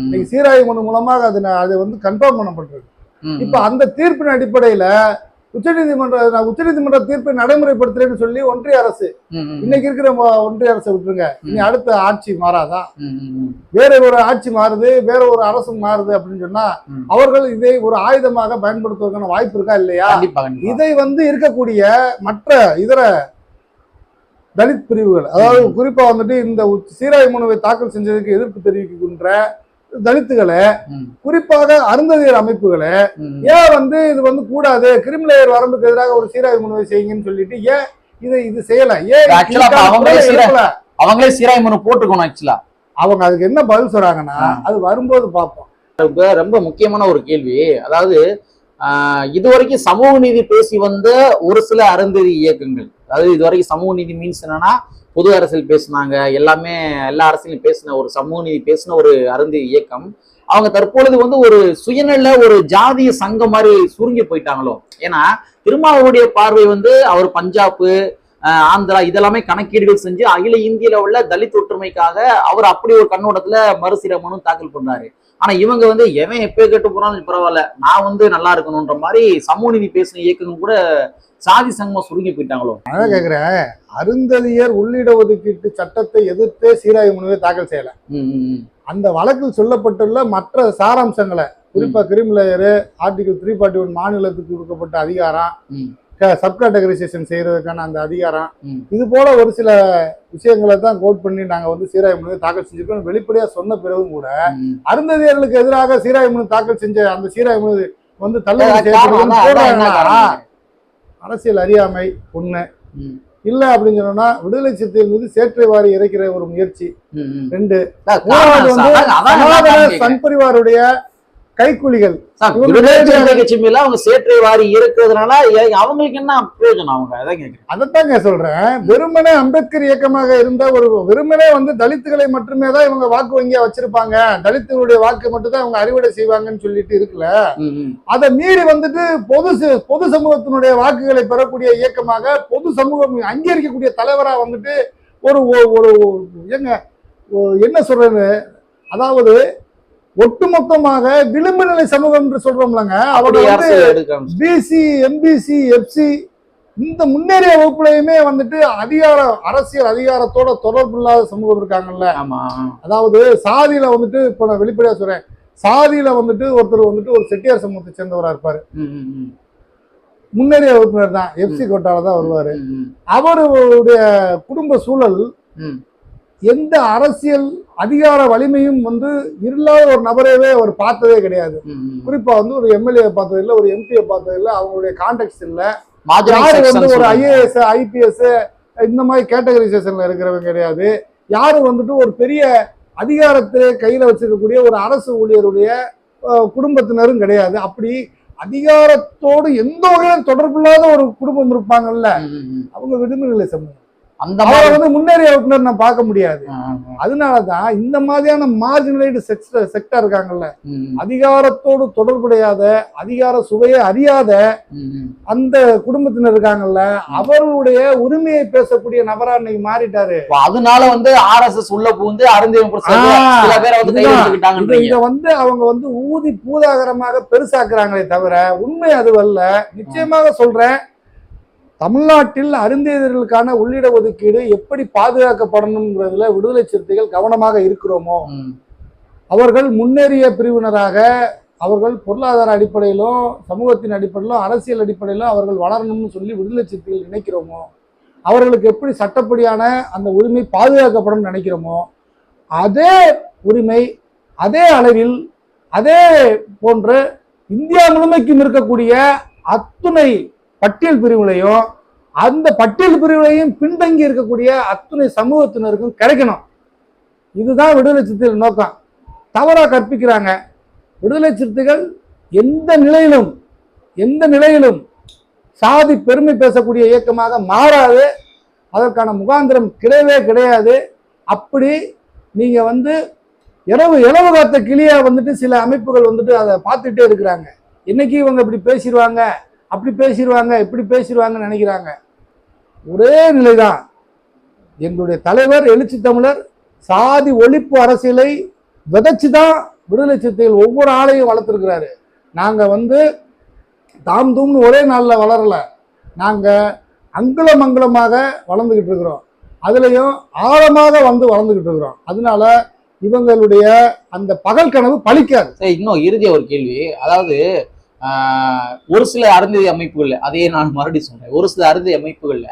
[SPEAKER 1] இன்னைக்கு சீராய்வு மனு மூலமாக அது அது வந்து கன்ஃபார்ம் பண்ணப்பட்டிருக்கு. இப்ப அந்த தீர்ப்பின் அடிப்படையில உச்சநீதிமன்ற நான் உச்சநீதிமன்ற தீர்ப்பை நடைமுறைப்படுத்துறேன்னு சொல்லி ஒன்றிய அரசு இன்னைக்கு இருக்கிற ஒன்றிய அரசை விட்டுருங்க. இனி அடுத்த ஆட்சி மாறாதா. வேற ஒரு ஆட்சி மாறுது வேற ஒரு அரசு மாறுது அப்படின்னு சொன்னா. அவர்கள் இதை ஒரு ஆயுதமாக பயன்படுத்துவதற்கான வாய்ப்பு இருக்கா இல்லையா? இதை வந்து இருக்கக்கூடிய மற்ற இதர தலித் பிரிவுகள் அதாவது குறிப்பா வந்துட்டு இந்த சீராய்வு மனுவை தாக்கல் செஞ்சதுக்கு எதிர்ப்பு தெரிவிக்கின்ற தலித்துகளை குறிப்பாக அருந்ததியர் அமைப்புகளை ஏன் வந்து இது வந்து கூடாது? கிரிமினல் வரம்புக்கு எதிராக ஒரு சீராய்வு மனுவை செய்யுங்கன்னு சொல்லிட்டு ஏன் இதை இது செய்யல? ஏன்
[SPEAKER 2] அவங்களே
[SPEAKER 1] குரலை
[SPEAKER 2] சீரா-
[SPEAKER 1] எழுப்பல?
[SPEAKER 2] அவங்களே சீராய் மனு போட்டுக்கணும் ஆக்சுவலா
[SPEAKER 1] அவங்க அதுக்கு என்ன பதில் சொல்றாங்கன்னா. அது வரும்போது பார்ப்போம்.
[SPEAKER 2] ரொம்ப முக்கியமான ஒரு கேள்வி. அதாவது ஆஹ், இதுவரைக்கும் சமூக நீதி பேசி வந்த ஒரு சில அருந்ததி இயக்கங்கள். அதாவது இதுவரைக்கும் சமூக நீதி மீன்ஸ் என்னன்னா பொது அரசியல் பேசுனாங்க எல்லாமே எல்லா அரசியலும் பேசின ஒரு சமூக நீதி பேசின ஒரு அருந்து இயக்கம். அவங்க தற்பொழுது வந்து ஒரு சுயநல ஒரு ஜாதிய சங்கம் மாதிரி சுருங்கி போயிட்டாங்களோ? ஏன்னா திருமாவளுடைய பார்வை வந்து அவர் பஞ்சாப்பு ஆஹ், ஆந்திரா இதெல்லாமே கணக்கீடுகள் செஞ்சு அகில இந்தியில உள்ள தலித் ஒற்றுமைக்காக அவர் அப்படி ஒரு கண்ணோட்டத்துல மறுசீரமனும் தாக்கல் பண்ணாரு. ஆனா இவங்க வந்து எவன் எப்போ கேட்டு போனாலும் பரவாயில்ல நான் வந்து நல்லா இருக்கணும்ன்ற மாதிரி சமூக நீதி பேசின இயக்கங்கள் கூட சாதி சங்கமா சுருங்கி போயிட்டாங்களோ
[SPEAKER 1] அதான் கேக்குறேன் அருந்ததியர் உள்ளிட ஒதுக்கீட்டு சட்டத்தை எதிர்த்தே சீராய்வு மனுவை தாக்கல் செய்யல. அந்த வழக்கில் சொல்லப்பட்டுள்ள மற்ற சாராம்சங்களை குறிப்பா creamy layer article three forty one மாநிலத்துக்கு கொடுக்கப்பட்ட அதிகாரம்
[SPEAKER 2] ம்.
[SPEAKER 1] சப்கேட்டகரைசேஷன் செய்யறதுக்கான அந்த அதிகாரம். இது போல ஒரு சில விஷயங்களை தான் கோட் பண்ணி நாங்க வந்து சீராய்வு மனுவை தாக்கல் செஞ்சிருக்கோம் வெளிப்படையா சொன்ன பிறகும் கூட. அருந்ததியர்களுக்கு எதிராக சீராய்வு மனு தாக்கல் செஞ்ச அந்த சீராய்வு மனு வந்து தள்ளுபடி அரசியல் அறியாமை
[SPEAKER 2] ம்,
[SPEAKER 1] இல்ல அப்படின்னு சொன்னா விடுதலை சிறுத்தைகள் மீது சேற்றை வாரி இறைக்கிற ஒரு முயற்சி. ரெண்டு. சன் பரிவாருடைய கைக்கூலிகள்.
[SPEAKER 2] மேல அவங்க சேற்றை வாரி இருக்கிறதுனால அவங்களுக்கு என்ன பிரயோஜனம் அவங்க? அதான் கேக்குறேன்.
[SPEAKER 1] அதைத்தாங்க சொல்றேன். வெறுமனே அம்பேத்கர் இயக்கமாக இருந்த ஒரு வெறுமனே வந்து தலித்துகளை மட்டுமே தான் இவங்க வாக்கு வங்கியா வச்சிருப்பாங்க. தலித்துகளுடைய வாக்கு மட்டும் தான் இவங்க அறுவடை செய்வாங்கன்னு சொல்லிட்டு இருக்குல்ல. அதை மீறி வந்துட்டு பொது பொது சமூகத்தினுடைய வாக்குகளை பெறக்கூடிய இயக்கமாக பொது சமூகம் அங்கீகரிக்கக்கூடிய தலைவரா வந்துட்டு ஒரு ஒரு ஏங்க என்ன சொல்றது அதாவது ஒட்டுமொத்தமாக விளிம்பு நிலை சமூகம் என்று சொல்றோம்லங்க அவங்க வந்து பிசி எம்பிசி எஃப்சி இந்த முன்னேறிய வகுப்புலையுமே வந்துட்டு அதிகார அரசியல் அதிகாரத்தோட தொடர்பு இல்லாத சமூகம் இருக்காங்கல்ல. அதாவது சாதியில வந்துட்டு இப்போ நான் வெளிப்படையா சொல்றேன். சாதியில வந்துட்டு ஒருத்தர் வந்துட்டு ஒரு செட்டியார் சமூகத்தை சேர்ந்தவரா இருப்பாரு. முன்னேறிய வகுப்பினர் தான். எஃப்சி கோட்டால தான் வருவாரு. அவருடைய குடும்ப சூழல். எந்த அரசியல் அதிகார வலிமையும் வந்து இல்லாத ஒரு நபரையவே அவர் பார்த்ததே கிடையாது. குறிப்பா வந்து ஒரு எம்எல்ஏ பார்த்தது இல்ல ஒரு எம்பியை பார்த்தது இல்ல அவங்களுடைய கான்டாக்ட்ஸ் இல்ல யாரு வந்து ஒரு. ஐஏஎஸ் ஐபிஎஸ் இந்த மாதிரி கேட்டகரைசேஷன்ல இருக்கிறவங்க கிடையாது யாரும் வந்துட்டு ஒரு பெரிய அதிகாரத்தை கையில வச்சிருக்கக்கூடிய ஒரு அரசு ஊழியருடைய குடும்பத்தினரும் கிடையாது அப்படி அதிகாரத்தோடு எந்த வகையிலும் தொடர்பில்லாத ஒரு குடும்பம் இருப்பாங்கல்ல. அவங்க விடுமுறை சமூகம்
[SPEAKER 2] அந்த மாதிரி
[SPEAKER 1] வந்து முன்னேறிய வகுப்பினர் நான் பார்க்க முடியாது. அதனாலதான் இந்த மாதிரியான மார்ஜினலைடு செக்டா இருக்காங்கல்ல
[SPEAKER 2] ம்,
[SPEAKER 1] அதிகாரத்தோடு தொடர்புடையாத அதிகார சுவையை அறியாத. அந்த குடும்பத்தினர் இருக்காங்கல்ல அவர்களுடைய உரிமையை பேசக்கூடிய நபரா இன்னைக்கு மாறிட்டாரு
[SPEAKER 2] அதனால வந்து ஆர்எஸ்எஸ் உள்ள புகுந்து அருந்தேவன் பிரசாத்
[SPEAKER 1] ஆ,
[SPEAKER 2] சில பேரை வந்து கை
[SPEAKER 1] இதுதான். இதை
[SPEAKER 2] எடுத்துக்கிட்டாங்கன்றீங்க
[SPEAKER 1] இதை வந்து அவங்க வந்து ஊதி பூதாகரமாக பெருசாக்குறாங்களே தவிர உண்மை அதுவல்ல நிச்சயமாக சொல்றேன் தமிழ்நாட்டில் அருந்தேதர்களுக்கான உள்ளிட ஒதுக்கீடு எப்படி பாதுகாக்கப்படணுங்கிறதுல விடுதலை சிறுத்தைகள் கவனமாக இருக்கிறோமோ அவர்கள் முன்னேறிய பிரிவினராக அவர்கள் பொருளாதார அடிப்படையிலும் சமூகத்தின் அடிப்படையிலும் அரசியல் அடிப்படையிலும் அவர்கள் வளரணும்னு சொல்லி விடுதலை சிறுத்தைகள் நினைக்கிறோமோ அவர்களுக்கு எப்படி சட்டப்படியான அந்த உரிமை பாதுகாக்கப்படும் நினைக்கிறோமோ அதே உரிமை அதே அளவில் அதே போன்று இந்தியா முழுமைக்கும் இருக்கக்கூடிய அத்துணை பட்டியல் பிரிவுகளையும் அந்த பட்டியல் பிரிவுகளையும் பின்தங்கி இருக்கக்கூடிய அத்துணை சமூகத்தினருக்கும் கிடைக்கணும். இதுதான் விடுதலை சிறுத்தைகள் நோக்கம். தவறாக கற்பிக்கிறாங்க. விடுதலை சிறுத்தைகள் எந்த நிலையிலும் எந்த நிலையிலும் சாதி பெருமை பேசக்கூடிய இயக்கமாக மாறாது. அதற்கான முகாந்திரம் கிடையவே கிடையாது. அப்படி நீங்கள் வந்து இரவு இரவு காத்த கிளியாக வந்துட்டு சில அமைப்புகள் வந்துட்டு அதை பார்த்துட்டே இருக்கிறாங்க. என்னைக்கு இவங்க இப்படி பேசிடுவாங்க? அப்படி பேசிடுவாங்க இப்படி பேசிடுவாங்கன்னு நினைக்கிறாங்க. ஒரே நிலைதான். எங்களுடைய தலைவர் எழுச்சி தமிழர் சாதி ஒழிப்பு அரசியலை விதைச்சு தான் விடுதலை சிறுத்தைகள் ஒவ்வொரு ஆளையும் வளர்த்துருக்கிறாரு. நாங்கள் வந்து தாம் தூம்னு ஒரே நாளில் வளரல. நாங்கள் அங்குலம் அங்குலமாக வளர்ந்துக்கிட்டு இருக்கிறோம். அதுலேயும் ஆழமாக வந்து வளர்ந்துக்கிட்டு இருக்கிறோம். அதனால இவங்களுடைய அந்த பகல் கனவு
[SPEAKER 2] பழிக்காது. இன்னும் இறுதிய ஒரு கேள்வி. அதாவது ஒரு சில அருந்ததி அமைப்புகள்ல அதையே நான் மறுபடியும் சொல்றேன். ஒரு சில அருந்ததி அமைப்புகள்ல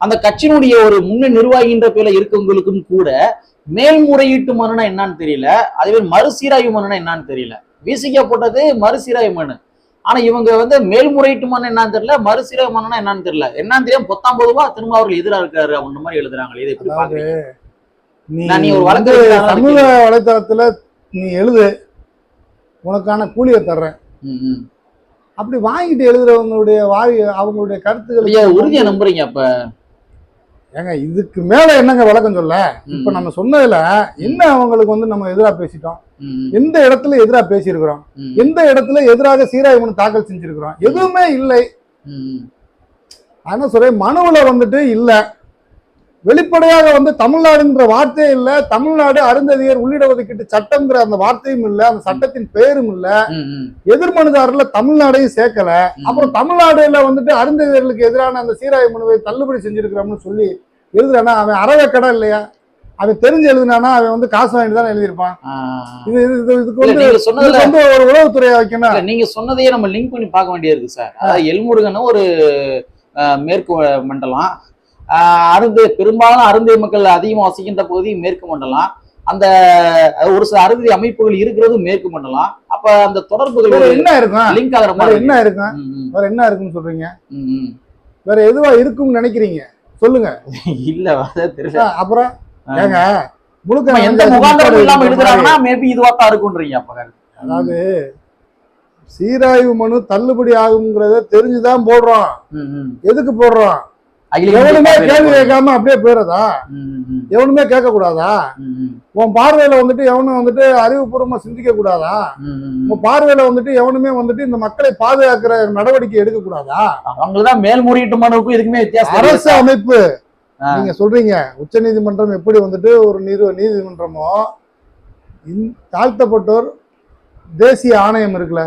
[SPEAKER 2] அந்த கட்சியினுடைய ஒரு முன்ன நிர்வாகின்ற பேர்ல இருக்கவங்களுக்கும் கூட மேல்முறையீட்டு மனுனா என்னன்னு தெரியல அதே மறுசீராய்வு மனுனா என்னன்னு தெரியல. விசிகா போட்டது மறுசீராய்வு மனு. ஆனா இவங்க வந்து மேல்முறையீட்டு மனு என்னன்னு தெரியல மறுசீராய்வு மனுனா என்னன்னு தெரியல. என்னன்னு தெரியாம பொத்தாம் பொதுவா திரும்ப அவர்கள் எதிரா இருக்காரு அப்படின்ற மாதிரி எழுதுறாங்களே இதை எப்படி பாக்குறீங்க
[SPEAKER 1] நீ
[SPEAKER 2] ஒரு வழக்கறிஞராக
[SPEAKER 1] சமூக வலைத்தளத்துல நீ எழுது உனக்கான கூலியை தர்றேன். அப்படி வாங்கிட்டு எழுதுறவங்களுடைய வாய் அவங்களுடைய
[SPEAKER 2] ஐயா, உறுதியா
[SPEAKER 1] கருத்துக்கள்
[SPEAKER 2] நம்புறீங்க அப்ப?
[SPEAKER 1] ஏங்க இதுக்கு மேல என்னங்க விளக்கம் சொல்ல? இப்ப நம்ம சொன்னதுல என்ன அவங்களுக்கு வந்து நம்ம எதிரா பேசிட்டோம்? எந்த இடத்துல எதிரா பேசியிருக்கிறோம்? எந்த இடத்துல எதிராக சீராய்வு மனு தாக்கல் செஞ்சிருக்கிறோம்? எதுவுமே இல்லை. ஆனா சொல்றேன் மனுவுல வந்துட்டு இல்ல. வெளிப்படையாக வந்து தமிழ்நாடுன்ற வார்த்தையே இல்ல. தமிழ்நாடு அருந்ததியர் உள்ளிட ஒதுக்கீட்டு சட்டம்ங்கிற அந்த வார்த்தையும் இல்ல அந்த சட்டத்தின் பெயரும் இல்ல. எதிர்மனுதாரர்ல தமிழ்நாடையும் சேர்க்கல. அப்புறம் தமிழ்நாடுல வந்துட்டு அருந்ததியர்களுக்கு எதிரான அந்த சீராய்வு மனுவை தள்ளுபடி செஞ்சிருக்கிறோம்னு சொல்லி எழுதுறானா? அவன் அறவைக்கடை இல்லையா? அவன் தெரிஞ்சு எழுதுனானா அவன் வந்து காசு வாங்கிட்டு தான் எழுதியிருப்பான். இது இது- இது- இதுக்கு வந்து
[SPEAKER 2] சொன்னதுல
[SPEAKER 1] வந்து ஒரு உளவுத்துறையை வைக்கணும்.
[SPEAKER 2] நீங்க சொன்னதையே நம்ம லிங்க் பண்ணி பார்க்க வேண்டியது இருக்கு சார். அதாவது எல்முருகனும் ஒரு மேற்கு மண்டலம். அருந்து பெரும்பாலும் அருந்தை மக்கள் அதிகமா வசிக்கின்ற பகுதி மேற்கு மண்டலம். அந்த ஒரு சில அருந்தி அமைப்புகள் இருக்கிறது மேற்கு மண்டலம். அப்ப அந்த தொடர்புகள்
[SPEAKER 1] என்ன இருக்கும்?
[SPEAKER 2] லிங்க் ஆகிற மாதிரி
[SPEAKER 1] என்ன இருக்கும்? வேற என்ன இருக்குன்னு சொல்றீங்க. வேற எதுவா இருக்கும்னு நினைக்கிறீங்க? சொல்லுங்க.
[SPEAKER 2] இல்ல தெரியல
[SPEAKER 1] அப்புறம். ஏங்க முழுக்க
[SPEAKER 2] எந்த
[SPEAKER 1] வந்து
[SPEAKER 2] முகாந்திரமும் இல்லாம எழுதுறாங்கன்னா மேபி இதுவா தான் இருக்குன்றீங்க அப்ப
[SPEAKER 1] அதாவது சீராய்வு மனு தள்ளுபடி ஆகுங்கிறத தெரிஞ்சுதான் போடுறோம். எதுக்கு போடுறோம்? எவனுமே கேள்வி. கேட்காம அப்படியே போயிடுறதா. எவனுமே கேட்க கூடாதா. உன் பார்வையில வந்துட்டு எவனும் வந்துட்டு அறிவுபூர்வமா சிந்திக்க கூடாதா. உன் பார்வையில வந்துட்டு எவனுமே வந்துட்டு இந்த மக்களை பாதுகாக்கிற நடவடிக்கை எடுக்க கூடாதா
[SPEAKER 2] அவங்களுக்குதான் மேல்முறையீட்டு மனுவுக்கும் இதுக்குமே வித்தியாசம்
[SPEAKER 1] அரசு. அமைப்பு. நீங்க சொல்றீங்க உச்சநீதிமன்றம் எப்படி வந்துட்டு ஒரு நீதி நீதிமன்றமோ தாழ்த்தப்பட்டோர் தேசிய ஆணையம் இருக்குல்ல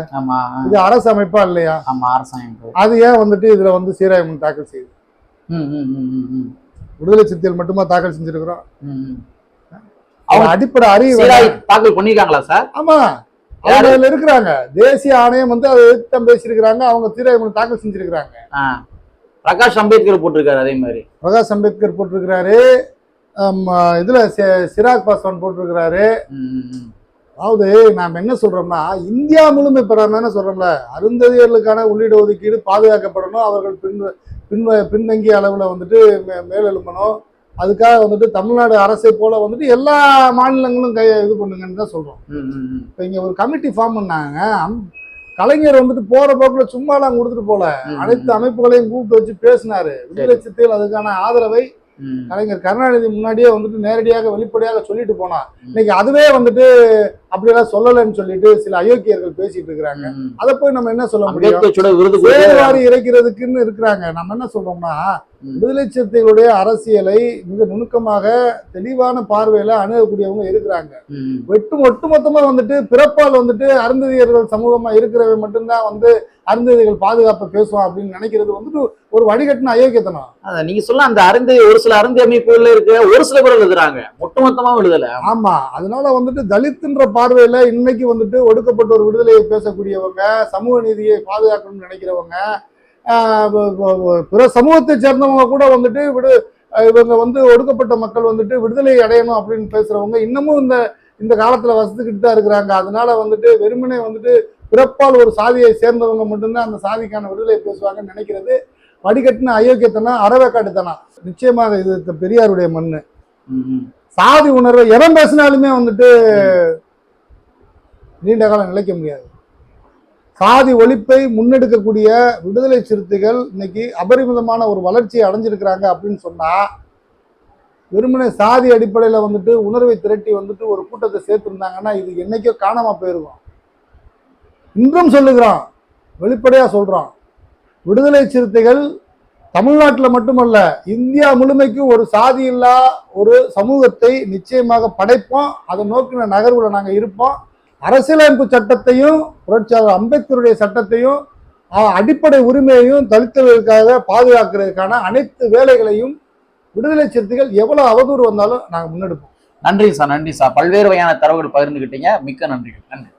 [SPEAKER 1] இது அரசு அமைப்பா இல்லையா அது ஏன் வந்துட்டு இதுல வந்து சீராய்வு மனு தாக்கல் செய்யுது. விடுதலை சிறுத்தைகள் மட்டுமா தாக்கல் செஞ்சிருக்கிறோம். அவங்க அடிப்படை அறிவு
[SPEAKER 2] தாக்கல் பண்ணிருக்காங்களா சார்?
[SPEAKER 1] ஆமா. அவங்க இருக்கிறாங்க. தேசிய ஆணையம் வந்து அதை எதிர்த்து பேசியிருக்கிறாங்க. அவங்க மனு தாக்கல் செஞ்சிருக்கிறாங்க.
[SPEAKER 2] பிரகாஷ் அம்பேத்கர் போட்டிருக்காரு அதே மாதிரி.
[SPEAKER 1] பிரகாஷ் அம்பேத்கர் போட்டிருக்கிறாரு. இதுல சிராக் பாஸ்வான் போட்டிருக்கிறாரு. அதாவது நாம் என்ன சொல்றோம்னா இந்தியா முழுமை பெறாம சொல்றோம்ல? அருந்ததியர்களுக்கான உள்ளீடு ஒதுக்கீடு பாதுகாக்கப்படணும். அவர்கள் பின் பின் பின்தங்கிய அளவுல வந்துட்டு மே- மேலெழும்பணும். அதுக்காக வந்துட்டு தமிழ்நாடு அரசை போல வந்துட்டு எல்லா மாநிலங்களும் கை இது பண்ணுங்கன்னு தான் சொல்றோம்.
[SPEAKER 2] ம், ம், ம்.
[SPEAKER 1] இப்போ இங்க ஒரு கமிட்டி ஃபார்ம் பண்ணாங்க. கலைஞர் வந்துட்டு போற போக்குல சும்மாலாம் கொடுத்துட்டு போல. அனைத்து அமைப்புகளையும் கூப்பிட்டு வச்சு பேசினாரு. விடுதலை சிறுத்தைகள் அதுக்கான ஆதரவை. கலைஞர் கருணாநிதி முன்னாடியே வந்துட்டு நேரடியாக வெளிப்படையாக சொல்லிட்டு போனார்
[SPEAKER 2] ம்.
[SPEAKER 1] இன்னைக்கு அதுவே வந்துட்டு அப்படியெல்லாம் சொல்லலைன்னு சொல்லிட்டு சில அயோக்கியர்கள் பேசிட்டு இருக்கிறாங்க. அதை போய் நம்ம என்ன சொல்ல முடியும்
[SPEAKER 2] விருது
[SPEAKER 1] இறைக்கிறதுக்குன்னு இருக்கிறாங்க நம்ம என்ன சொல்றோம்னா. விடுதலை சிறுத்தைகளுடைய அரசியலை மிக நுணுக்கமாக தெளிவான பார்வையில அணுகக்கூடியவங்க இருக்கிறாங்க. வெட்டு ஒட்டுமொத்தமா வந்துட்டு பிறப்பால் வந்துட்டு அருந்ததியர்கள் சமூகமா இருக்கிறவன் மட்டும்தான் வந்து அருந்ததிகள் பாதுகாப்பை பேசுவான் அப்படின்னு நினைக்கிறது வந்துட்டு ஒரு வடிகட்டின அயோக்கியத்தனம்.
[SPEAKER 2] நீங்க சொல்ல அந்த அருந்தி ஒரு சில அருந்தி அமைப்புகள்ல இருக்க ஒரு சில பேர் எழுதுறாங்க. ஒட்டுமொத்தமா எழுதல
[SPEAKER 1] ஆமா அதனால வந்துட்டு தலித்துன்ற பார்வையில இன்னைக்கு வந்துட்டு ஒடுக்கப்பட்ட ஒரு விடுதலையை பேசக்கூடியவங்க சமூக நீதியை பாதுகாக்கணும்னு நினைக்கிறவங்க பிற சமூகத்தை சேர்ந்தவங்க கூட வந்துட்டு விடு இவங்க வந்து ஒடுக்கப்பட்ட மக்கள் வந்துட்டு விடுதலை அடையணும் அப்படின்னு பேசுறவங்க இன்னமும் இந்த இந்த காலத்துல வசதிக்கிட்டு தான் இருக்கிறாங்க. அதனால வந்துட்டு வெறுமனே வந்துட்டு பிறப்பால் ஒரு சாதியை சேர்ந்தவங்க மட்டும்தான் அந்த சாதிக்கான விடுதலை பேசுவாங்கன்னு நினைக்கிறது வடிகட்டின அயோக்கியத்தனம் அறவேக்காட்டுத்தனம். நிச்சயமாக இது பெரியாருடைய மண்ணு. சாதி உணர்வை எவன் பேசினாலுமே வந்துட்டு நீண்ட காலம் நிலைக்க முடியாது. சாதி ஒழிப்பை முன்னெடுக்கக்கூடிய விடுதலை சிறுத்தைகள் இன்னைக்கு அபரிமிதமான ஒரு வளர்ச்சியை அடைஞ்சிருக்கிறாங்க அப்படின்னு சொன்னால் வெறுமனே சாதி அடிப்படையில் வந்துட்டு உணர்வை திரட்டி வந்துட்டு ஒரு கூட்டத்தை சேர்த்துருந்தாங்கன்னா இது என்றைக்கோ காணாமல் போயிருக்கும். இன்றும் சொல்லுகிறோம் வெளிப்படையாக சொல்கிறான் விடுதலை சிறுத்தைகள் தமிழ்நாட்டில் மட்டுமல்ல இந்தியா முழுமைக்கும் ஒரு சாதி இல்லா ஒரு சமூகத்தை நிச்சயமாக படைப்போம். அதை நோக்கின நகர்வில் நாங்கள் இருப்போம். அரசியலமைப்பு சட்டத்தையும் புரட்சியாளர் அம்பேத்கருடைய சட்டத்தையும் அடிப்படை உரிமையையும் தலித்தவர்களுக்காக பாதுகாக்கிறதுக்கான அனைத்து வேலைகளையும் விடுதலை சிறுத்தைகள் எவ்வளவு அவதூறு வந்தாலும் நாங்க முன்னெடுப்போம்.
[SPEAKER 2] நன்றி சார் நன்றி சார். பல்வேறு வகையான தரவுகள் பகிர்ந்துகிட்டீங்க. மிக்க நன்றி நன்றி.
[SPEAKER 1] நன்றி.